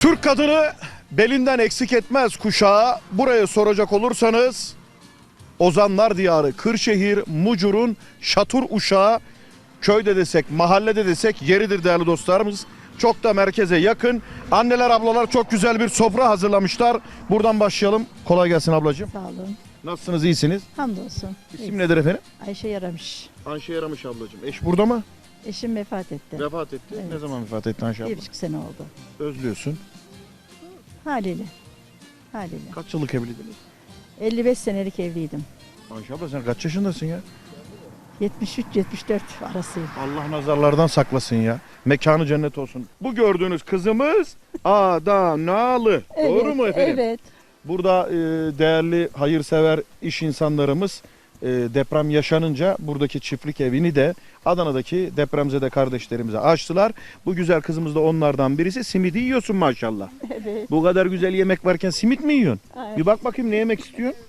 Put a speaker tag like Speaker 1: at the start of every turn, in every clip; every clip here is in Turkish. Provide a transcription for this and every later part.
Speaker 1: Türk kadını belinden eksik etmez kuşağı. Buraya soracak olursanız Ozanlar Diyarı, Kırşehir, Mucur'un şatur uşağı köyde desek, mahallede desek yeridir değerli dostlarımız. Çok da merkeze yakın. Anneler, ablalar çok güzel bir sofra hazırlamışlar. Buradan başlayalım. Kolay gelsin ablacığım.
Speaker 2: Sağ olun.
Speaker 1: Nasılsınız, iyisiniz?
Speaker 2: Hamdolsun.
Speaker 1: İsim nedir efendim?
Speaker 2: Ayşe yaramış.
Speaker 1: Ayşe Yaramış ablacığım. Eş burada mı?
Speaker 2: Eşim vefat etti.
Speaker 1: Vefat etti.
Speaker 2: Evet.
Speaker 1: Ne zaman vefat etti Ayşe abla?
Speaker 2: Bir buçuk sene oldu.
Speaker 1: Özlüyorsun.
Speaker 2: Haliyle. Haliyle.
Speaker 1: Kaç yıllık evliydiniz?
Speaker 2: 55 senelik evliydim.
Speaker 1: Ayşe abla sen kaç yaşındasın ya?
Speaker 2: 73-74 arasıyım.
Speaker 1: Allah nazarlardan saklasın ya. Mekanı cennet olsun. Bu gördüğünüz kızımız Adanalı. Doğru mu efendim?
Speaker 2: Evet.
Speaker 1: Burada e, değerli hayırsever iş insanlarımız e, deprem yaşanınca buradaki çiftlik evini de Adana'daki depremzede kardeşlerimize açtılar. Bu güzel kızımız da onlardan birisi. Simidi yiyorsun maşallah.
Speaker 2: Evet.
Speaker 1: Bu kadar güzel yemek varken simit mi yiyorsun?
Speaker 2: Aynen.
Speaker 1: Bir bak bakayım ne yemek istiyorsun?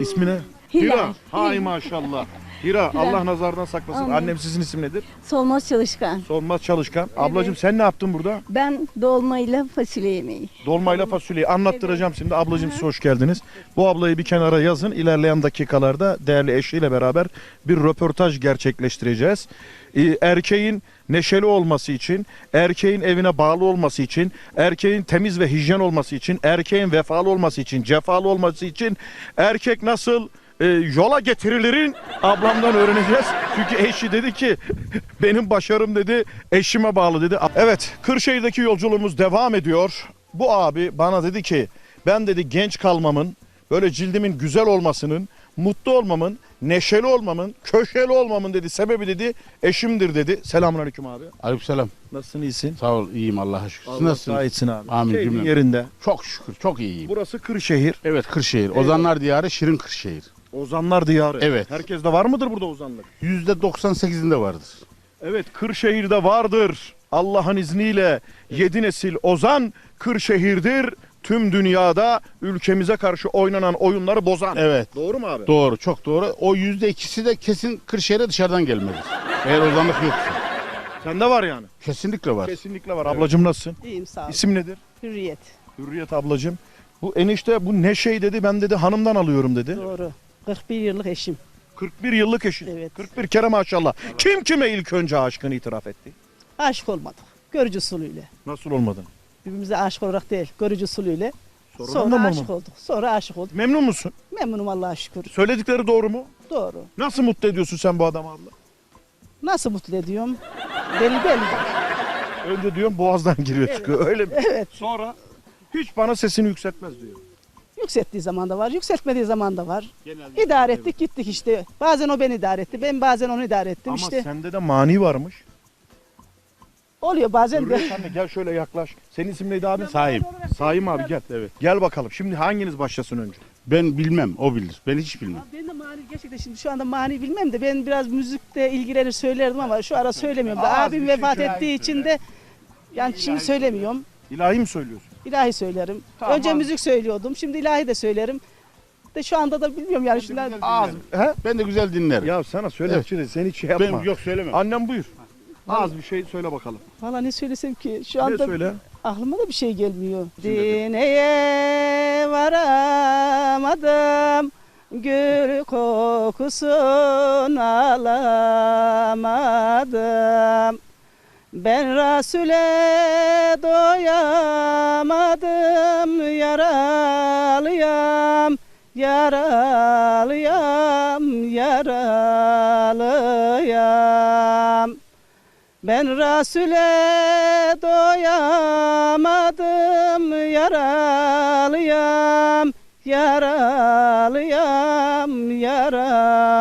Speaker 1: İsmi ne?
Speaker 3: Hilal.
Speaker 1: Hay maşallah. Hira Allah nazardan saklasın.
Speaker 3: Amin.
Speaker 1: Annem sizin isim nedir?
Speaker 3: Solmaz çalışkan.
Speaker 1: Solmaz Çalışkan. Ablacığım sen ne yaptın burada?
Speaker 3: Ben dolmayla fasulye yemeği.
Speaker 1: Dolmayla fasulyeyi anlattıracağım şimdi. Ablacığım siz hoş geldiniz. Bu ablayı bir kenara yazın. İlerleyen dakikalarda değerli eşiyle beraber bir röportaj gerçekleştireceğiz. Ee, Erkeğin neşeli olması için, erkeğin evine bağlı olması için, erkeğin temiz ve hijyen olması için, erkeğin vefalı olması için, cefalı olması için erkek nasıl e, yola getirilerin ablamdan öğreneceğiz. Çünkü eşi dedi ki benim başarım dedi eşime bağlı dedi. Evet Kırşehir'deki yolculuğumuz devam ediyor. Bu abi bana dedi ki ben dedi genç kalmamın böyle cildimin güzel olmasının mutlu olmamın, neşeli olmamın, köşeli olmamın dedi sebebi dedi eşimdir dedi. Selamünaleyküm abi.
Speaker 4: Aleykümselam.
Speaker 1: Nasılsın iyisin?
Speaker 4: Sağ ol, iyiyim Allah'a şükür. Siz
Speaker 1: Allah
Speaker 4: nasılsınız?
Speaker 1: gayetsin abi.
Speaker 4: Amin
Speaker 1: Keyfin
Speaker 4: cümle.
Speaker 1: yerinde.
Speaker 4: Çok şükür, çok iyiyim.
Speaker 1: Burası Kırşehir.
Speaker 4: Evet, Kırşehir. Ozanlar Diyarı, Şirin Kırşehir.
Speaker 1: Ozanlar diyarı.
Speaker 4: Evet.
Speaker 1: Herkeste var mıdır burada ozanlık?
Speaker 4: Yüzde 98'inde vardır.
Speaker 1: Evet Kırşehir'de vardır. Allah'ın izniyle yedi nesil ozan Kırşehir'dir. Tüm dünyada ülkemize karşı oynanan oyunları bozan.
Speaker 4: Evet.
Speaker 1: Doğru mu abi?
Speaker 4: Doğru, çok doğru. O yüzde ikisi de kesin Kırşehir'e dışarıdan gelmedir. Eğer ozanlık yoksa.
Speaker 1: Sende var yani.
Speaker 4: Kesinlikle var.
Speaker 1: Kesinlikle var. Ablacığım nasılsın?
Speaker 5: İyiyim sağ ol.
Speaker 1: İsim nedir?
Speaker 5: Hürriyet.
Speaker 1: Hürriyet ablacığım. Bu enişte bu ne şey dedi ben dedi hanımdan alıyorum dedi.
Speaker 5: Doğru. 41 yıllık eşim.
Speaker 1: 41 yıllık eşin.
Speaker 5: Evet.
Speaker 1: 41 kere maşallah. Kim kime ilk önce aşkını itiraf etti?
Speaker 5: Aşık olmadık. Görücü usulüyle.
Speaker 1: Nasıl olmadın?
Speaker 5: Birbirimize aşık olarak değil, görücü usulüyle. Sonra
Speaker 1: da mı
Speaker 5: aşık
Speaker 1: olmadın?
Speaker 5: olduk. Sonra aşık olduk.
Speaker 1: Memnun musun?
Speaker 5: Memnunum Allah'a şükür.
Speaker 1: Söyledikleri doğru mu?
Speaker 5: Doğru.
Speaker 1: Nasıl mutlu ediyorsun sen bu adamı abla?
Speaker 5: Nasıl mutlu ediyorum? Belli belli.
Speaker 1: Önce diyorum boğazdan giriyor çıkıyor öyle mi?
Speaker 5: Evet.
Speaker 1: Sonra hiç bana sesini yükseltmez diyor.
Speaker 5: Yükselttiği zaman da var, yükseltmediği zaman da var. İdare ettik gittik işte. Bazen o beni idare etti, ben bazen onu idare ettim
Speaker 1: Ama
Speaker 5: işte.
Speaker 1: sende de mani varmış.
Speaker 5: Oluyor bazen de.
Speaker 1: Hürriyet anne gel şöyle yaklaş. Senin isim neydi abi?
Speaker 4: Sahip.
Speaker 1: Saim abi gel.
Speaker 4: Evet.
Speaker 1: Gel bakalım. Şimdi hanginiz başlasın önce?
Speaker 4: Ben bilmem, o bilir. Ben hiç bilmem.
Speaker 5: Ben de mani gerçekten şimdi şu anda mani bilmem de ben biraz müzikte ilgilenir söylerdim ama şu ara söylemiyorum da abim
Speaker 1: şey
Speaker 5: vefat ettiği için de yani şimdi söylemiyorum.
Speaker 1: İlahi mi söylüyorsun?
Speaker 5: İlahi söylerim.
Speaker 1: Tamam.
Speaker 5: Önce müzik söylüyordum. Şimdi ilahi de söylerim. De şu anda da bilmiyorum yani şimdi
Speaker 4: Az,
Speaker 1: He?
Speaker 4: ben de güzel dinlerim.
Speaker 1: Ya sana söyletçi de sen hiç şey yapma.
Speaker 4: ben yok söylemem.
Speaker 1: Annem buyur. Az bir şey söyle bakalım.
Speaker 5: Valla ne söylesem ki şu
Speaker 1: Ne
Speaker 5: anda
Speaker 1: söyle?
Speaker 5: aklıma da bir şey gelmiyor.
Speaker 1: Şimdi.
Speaker 5: Dineye varamadım. Gül kokusunu alamadım. Ben Resul'e doyamadım yaralıyam yaralıyam yaralıyam. Ben Resul'e doyamadım yaralıyam yaralıyam yaralıyam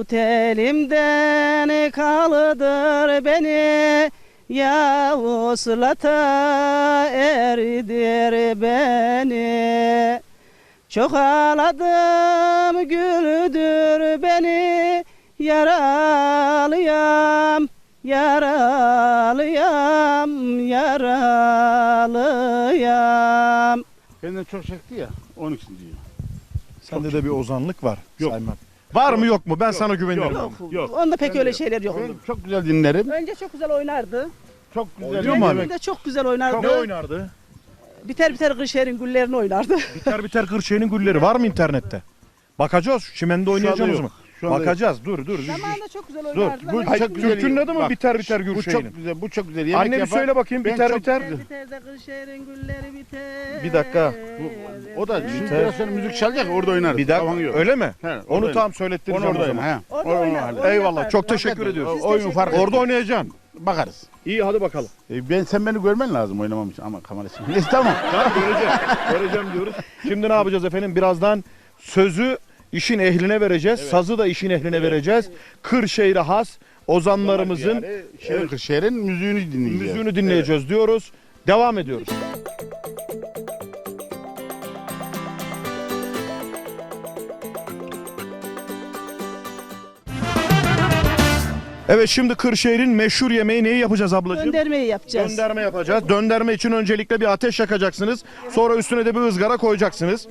Speaker 5: Tut elimden kaldır beni ya vuslata erdir beni Çok ağladım güldür beni yaralıyam yaralıyam yaralıyam
Speaker 4: Benden çok çekti ya, onun için diyor.
Speaker 1: Sende de bir ozanlık var.
Speaker 4: Yok.
Speaker 1: Sayman. Var mı yok mu? Ben sana güvenirim.
Speaker 4: Yok. Yok.
Speaker 5: Onda pek öyle şeyler yok.
Speaker 4: Onu çok güzel dinlerim.
Speaker 5: Önce çok güzel oynardı.
Speaker 4: Çok güzel
Speaker 1: Oynuyor mu abi?
Speaker 5: de çok güzel oynardı.
Speaker 1: Ne oynardı?
Speaker 5: Biter biter Kırşehir'in güllerini oynardı.
Speaker 1: Biter biter Kırşehir'in gülleri var mı internette? Bakacağız. Çimende oynayacağız mı?
Speaker 4: Şu anda.
Speaker 1: Bakacağız. Dur dur.
Speaker 5: Zamanında çok güzel
Speaker 1: Dur.
Speaker 5: oynardılar.
Speaker 1: Bu
Speaker 5: Ama
Speaker 1: çok güzel. Türk'ün adı mı
Speaker 4: Bak,
Speaker 1: biter biter
Speaker 4: Bu çok güzel, bu çok güzel yemek
Speaker 1: Anne bir
Speaker 4: yapar.
Speaker 1: söyle bakayım.
Speaker 4: Ben
Speaker 1: Biter
Speaker 4: çok
Speaker 1: biter.
Speaker 5: Biter biter de Kırşehir'in gülleri biter.
Speaker 1: Bir dakika.
Speaker 4: Bu- O da şimdi biraz sonra müzik çalacak orada oynarız.
Speaker 1: Bir dakika.
Speaker 4: Tamam, yok.
Speaker 1: Öyle mi?
Speaker 4: He, orada
Speaker 1: Onu
Speaker 4: oynar.
Speaker 1: tam
Speaker 4: Onu
Speaker 1: söylettireceğim
Speaker 4: orada
Speaker 1: o zaman.
Speaker 4: oynar. he.
Speaker 5: Orada
Speaker 4: Orada
Speaker 5: oynar,
Speaker 4: oynar.
Speaker 5: orada
Speaker 1: Eyvallah. Çok teşekkür ediyoruz.
Speaker 4: O- Oyun fark
Speaker 1: Orada
Speaker 4: Orada
Speaker 1: oynayacaksın.
Speaker 4: bakarız.
Speaker 1: İyi hadi bakalım.
Speaker 4: E, ben sen beni görmen lazım oynamam için ama kamerası. Neyse tamam.
Speaker 1: Tamam göreceğim. göreceğim diyoruz. Şimdi ne yapacağız efendim? Birazdan sözü işin ehline vereceğiz. Sazı da işin ehline vereceğiz. Kırşehir'e has ozanlarımızın
Speaker 4: Yani şey, Kırşehir'in müziğini dinleyeceğiz.
Speaker 1: müziğini dinleyeceğiz diyoruz. Devam ediyoruz. Evet şimdi Kırşehir'in meşhur yemeği neyi yapacağız ablacığım?
Speaker 5: Göndermeyi yapacağız.
Speaker 1: Dönderme yapacağız. Dönderme için öncelikle bir ateş yakacaksınız. Sonra üstüne de bir ızgara koyacaksınız.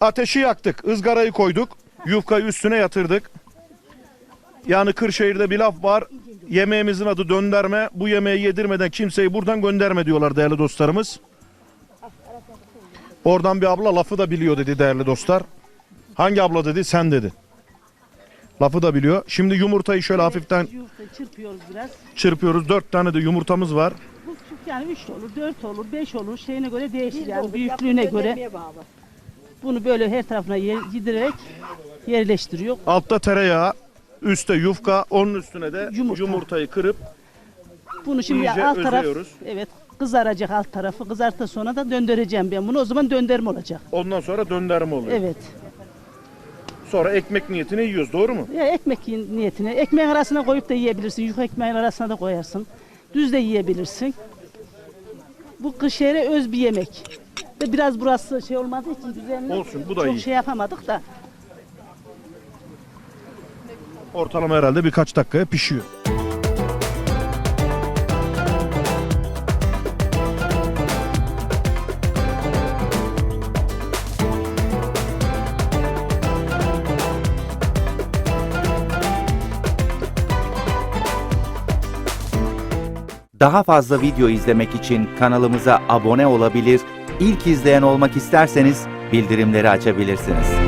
Speaker 1: Ateşi yaktık, ızgarayı koyduk. Yufkayı üstüne yatırdık. Yani Kırşehir'de bir laf var. Yemeğimizin adı dönderme. Bu yemeği yedirmeden kimseyi buradan gönderme diyorlar değerli dostlarımız. Oradan bir abla lafı da biliyor dedi değerli dostlar. Hangi abla dedi? Sen dedi. Lafı da biliyor. Şimdi yumurtayı şöyle hafiften
Speaker 5: çırpıyoruz biraz.
Speaker 1: çırpıyoruz. Dört tane de yumurtamız var.
Speaker 5: Bu küçük yani 3 olur, 4 olur, 5 olur. Şeyine göre değişir yani büyüklüğüne göre. Bunu böyle her tarafına yedirerek yerleştiriyor.
Speaker 1: Altta tereyağı, üstte yufka, onun üstüne de
Speaker 5: Yumurta.
Speaker 1: yumurtayı kırıp
Speaker 5: Bunu şimdi
Speaker 1: İyice
Speaker 5: alt taraf
Speaker 1: özlüyoruz.
Speaker 5: evet kızaracak alt tarafı. Kızarttıktan sonra da döndüreceğim ben bunu. O zaman dönderme olacak.
Speaker 1: ondan sonra dönderme oluyor.
Speaker 5: Evet.
Speaker 1: Sonra ekmek niyetine yiyoruz doğru mu?
Speaker 5: Ya ekmek yiyin- niyetine. Ekmeğin arasına koyup da yiyebilirsin. Yufka ekmeğin arasına da koyarsın. Düz de yiyebilirsin. Bu Kırşehir'e öz bir yemek. Ve biraz burası şey olmadığı için düzenli.
Speaker 1: Olsun, bu da
Speaker 5: çok
Speaker 1: iyi.
Speaker 5: şey yapamadık da.
Speaker 1: Ortalama herhalde birkaç dakikaya pişiyor.
Speaker 6: Daha fazla video izlemek için kanalımıza abone olabilir, ilk izleyen olmak isterseniz bildirimleri açabilirsiniz.